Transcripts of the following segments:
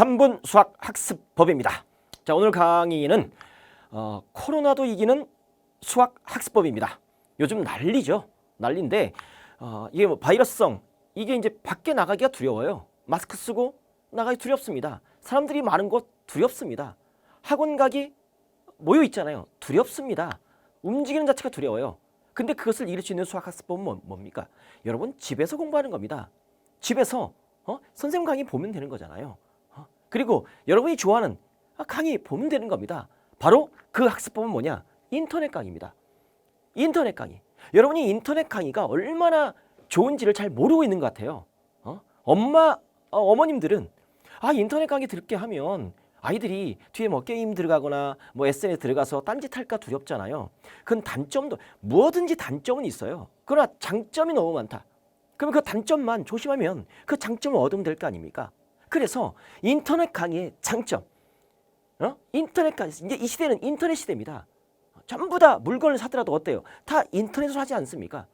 3분 수학 학습법입니다. 자, 오늘 강의는 어, 코로나도 이기는 수학 학습법입니다. 요즘 난리죠. 난리인데 어, 이게 뭐 바이러스성 이게 이제 밖에 나가기가 두려워요. 마스크 쓰고 나가기 두렵습니다. 사람들이 많은 곳 두렵습니다. 학원 가기 모여 있잖아요. 두렵습니다. 움직이는 자체가 두려워요. 근데 그것을 이길 수 있는 수학 학습법은 뭐- 뭡니까? 여러분 집에서 공부하는 겁니다. 집에서 어? 선생님 강의 보면 되는 거잖아요. 어? 그리고 여러분이 좋아하는 아, 강의 보면 되는 겁니다. 바로 그 학습법은 뭐냐? 인터넷 강의입니다. 인터넷 강의. 여러분이 인터넷 강의가 얼마나 좋은지를 잘 모르고 있는 것 같아요. 어? 엄마, 어, 어머님들은 아 인터넷 강의 듣게 하면 아이들이 뒤에 뭐 게임 들어가거나 뭐 SNS 들어가서 딴짓 할까 두렵잖아요. 그건 단점도 뭐든지 단점은 있어요. 그러나 장점이 너무 많다. 그러면 그 단점만 조심하면 그 장점을 얻으면 될 거 아닙니까? 그래서 인터넷 강의의 장점, 어? 인터넷 강의 이제 이 시대는 인터넷 시대입니다. 전부 다 물건을 사더라도 어때요? 다 인터넷으로 하지 않습니까?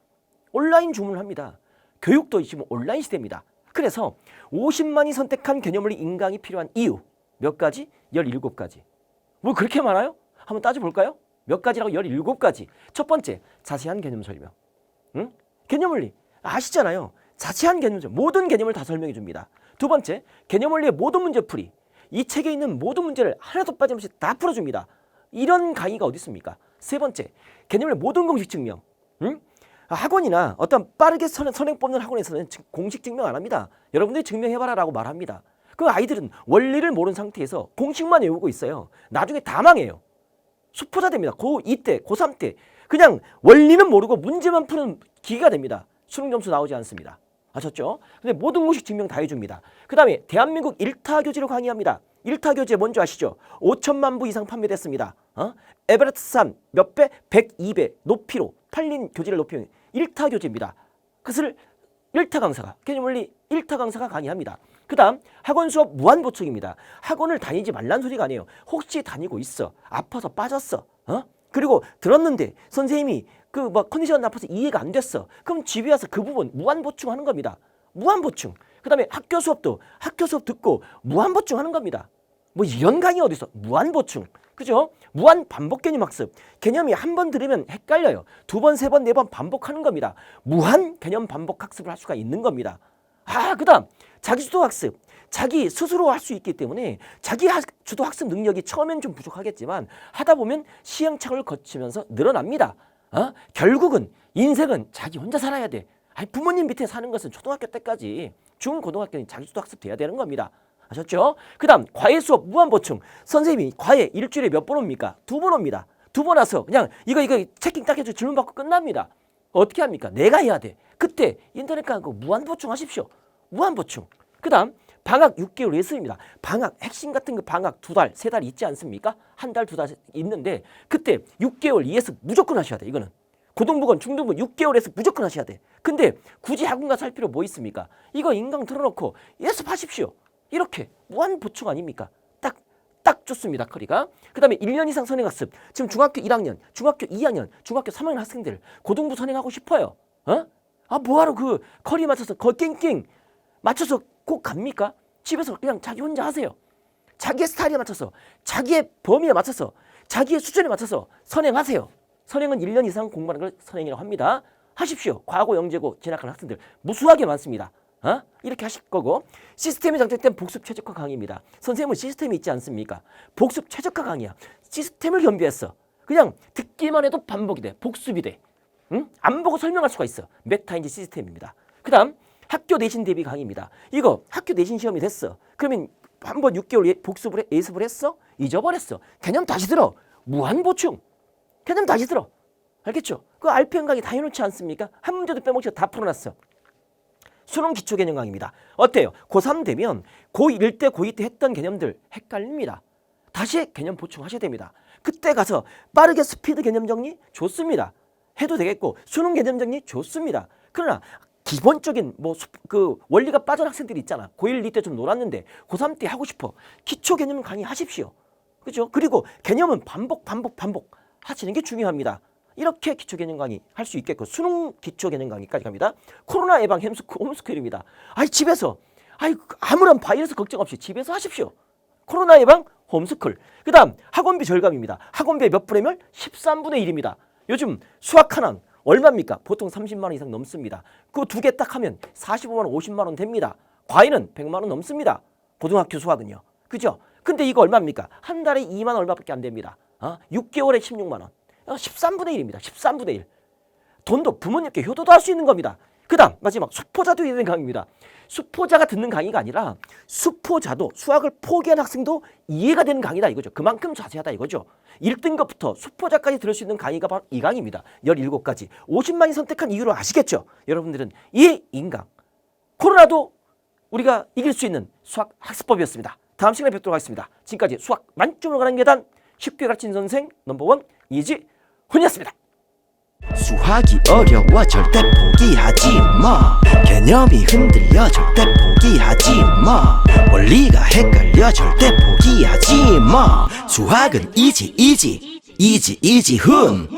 온라인 주문을 합니다. 교육도 지금 온라인 시대입니다. 그래서 50만이 선택한 개념물리 인강이 필요한 이유 몇 가지? 17가지. 뭐 그렇게 많아요? 한번 따져볼까요? 몇 가지라고 17가지. 첫 번째, 자세한 개념 설명. 응? 개념 원리 아시잖아요. 자세한 개념 설명. 모든 개념을 다 설명해 줍니다. 두 번째, 개념 원리의 모든 문제 풀이. 이 책에 있는 모든 문제를 하나도 빠짐없이 다 풀어줍니다. 이런 강의가 어디 있습니까? 세 번째, 개념의 모든 공식 증명. 응? 학원이나 어떤 빠르게 선, 선행 뽑는 학원에서는 증- 공식 증명 안 합니다. 여러분들이 증명해봐라 라고 말합니다. 그 아이들은 원리를 모르는 상태에서 공식만 외우고 있어요. 나중에 다 망해요. 수포자 됩니다. 고2 때, 고3 때 그냥 원리는 모르고 문제만 푸는 기계가 됩니다. 수능 점수 나오지 않습니다. 아셨죠? 근데 모든 공식 증명 다 해줍니다. 그 다음에 대한민국 일타 교재로 강의합니다. 일타 교재 뭔지 아시죠? 5천만 부 이상 판매됐습니다. 어? 에베레스트산 몇 배? 100, 2배 높이로 팔린 교재를 높이는 일타 교재입니다. 그것을 일타 강사가 개념 원리 일타 강사가 강의합니다. 그 다음 학원 수업 무한 보충입니다. 학원을 다니지 말란 소리가 아니에요. 혹시 다니고 있어 아파서 빠졌어, 어? 그리고 들었는데 선생님이 그 뭐 컨디션 나빠서 이해가 안 됐어. 그럼 집에 와서 그 부분 무한 보충하는 겁니다. 무한 보충. 그다음에 학교 수업도 학교 수업 듣고 무한 보충하는 겁니다. 뭐 이런 강의 어디 있어? 무한 보충. 그죠? 무한 반복 개념 학습. 개념이 한 번 들으면 헷갈려요. 두 번, 세 번, 네 번 반복하는 겁니다. 무한 개념 반복 학습을 할 수가 있는 겁니다. 아, 그다음 자기 주도 학습. 자기 스스로 할 수 있기 때문에 자기 학- 주도 학습 능력이 처음엔 좀 부족하겠지만 하다 보면 시행착오를 거치면서 늘어납니다. 어? 결국은 인생은 자기 혼자 살아야 돼. 아니, 부모님 밑에 사는 것은 초등학교 때까지 중 고등학교는 자기 주도 학습 돼야 되는 겁니다. 아셨죠? 그 다음 과외 수업 무한 보충. 선생님이 과외 일주일에 몇 번 옵니까? 두 번 옵니다. 두 번 와서 그냥 이거 이거 체킹 딱 해서 질문 받고 끝납니다. 어떻게 합니까? 내가 해야 돼. 그때 인터넷 가고 무한 보충하십시오. 무한 보충. 그 다음 방학 6개월 예습입니다. 방학 핵심 같은 그 방학 두 달, 세 달 있지 않습니까? 한 달, 두 달 있는데 그때 6개월 예습 무조건 하셔야 돼. 이거는. 고등부건, 중등부 6개월에서 무조건 하셔야 돼. 근데 굳이 학원 가서 할 필요 뭐 있습니까? 이거 인강 틀어놓고 예습하십시오. 이렇게 무한 보충 아닙니까? 딱, 딱 좋습니다. 커리가. 그 다음에 1년 이상 선행학습. 지금 중학교 1학년, 중학교 2학년, 중학교 3학년 학생들 고등부 선행하고 싶어요. 어? 아, 뭐하러 그 커리 맞춰서 거 깽깽 맞춰서 꼭 갑니까? 집에서 그냥 자기 혼자 하세요. 자기의 스타일에 맞춰서, 자기의 범위에 맞춰서, 자기의 수준에 맞춰서 선행하세요. 선행은 1년 이상 공부하는 걸 선행이라고 합니다. 하십시오. 과거, 영재고 진학하는 학생들 무수하게 많습니다. 어? 이렇게 하실 거고 시스템이 장착된 복습 최적화 강의입니다. 선생님은 시스템이 있지 않습니까? 복습 최적화 강의야. 시스템을 겸비했어. 그냥 듣기만 해도 반복이 돼. 복습이 돼. 응? 안 보고 설명할 수가 있어. 메타인지 시스템입니다. 그 다음 학교 내신 대비 강의입니다. 이거 학교 내신 시험이 됐어. 그러면 한 번 6개월 예- 복습을 해, 예습을 했어? 잊어버렸어. 개념 다시 들어. 무한 보충. 개념 다시 들어. 알겠죠? 그 RPM 강의 다 해놓지 않습니까? 한 문제도 빼먹지 다 풀어놨어. 수능 기초 개념 강의입니다. 어때요? 고3 되면 고1 때, 고2 때 했던 개념들 헷갈립니다. 다시 개념 보충하셔야 됩니다. 그때 가서 빠르게 스피드 개념 정리 좋습니다. 해도 되겠고 수능 개념 정리 좋습니다. 그러나 기본적인 뭐 그 원리가 빠진 학생들이 있잖아. 고1, 2때좀 놀았는데 고3 때 하고 싶어. 기초 개념 강의 하십시오. 그죠? 그리고 개념은 반복, 반복, 반복 하시는 게 중요합니다. 이렇게 기초 개념 강의 할 수 있겠고 수능 기초 개념 강의까지 갑니다. 코로나 예방 홈스쿨, 홈스쿨입니다. 아니 집에서 아이 아무런 바이러스 걱정 없이 집에서 하십시오. 코로나 예방 홈스쿨. 그다음 학원비 절감입니다. 학원비 몇 분의 13분의 1입니다. 요즘 수학 하나 얼마입니까? 보통 30만 원 이상 넘습니다. 그 두 개 딱 하면 45만 원, 50만 원 됩니다. 과외는 100만 원 넘습니다. 고등학교 수학은요. 그죠? 근데 이거 얼마입니까? 한 달에 2만 원 얼마밖에 안 됩니다. 어? 6개월에 16만 원. 어, 13분의 1입니다. 13분의 1. 돈도 부모님께 효도도 할 수 있는 겁니다. 그 다음 마지막 수포자도 있는 강의입니다. 수포자가 듣는 강의가 아니라 수포자도 수학을 포기한 학생도 이해가 되는 강의다 이거죠. 그만큼 자세하다 이거죠. 1등급부터 수포자까지 들을 수 있는 강의가 바로 이 강의입니다. 17가지. 50만이 선택한 이유를 아시겠죠? 여러분들은 이 인강 코로나도 우리가 이길 수 있는 수학 학습법이었습니다. 다음 시간에 뵙도록 하겠습니다. 지금까지 수학 만점으로 가는 계단 쉽게 가르친 선생 넘버원 이지훈이었습니다. 수학이 어려워 절대 포기하지 마. 개념이 흔들려 절대 포기하지 마. 원리가 헷갈려 절대 포기하지 마. 수학은 이지 이지 이지 이지 훈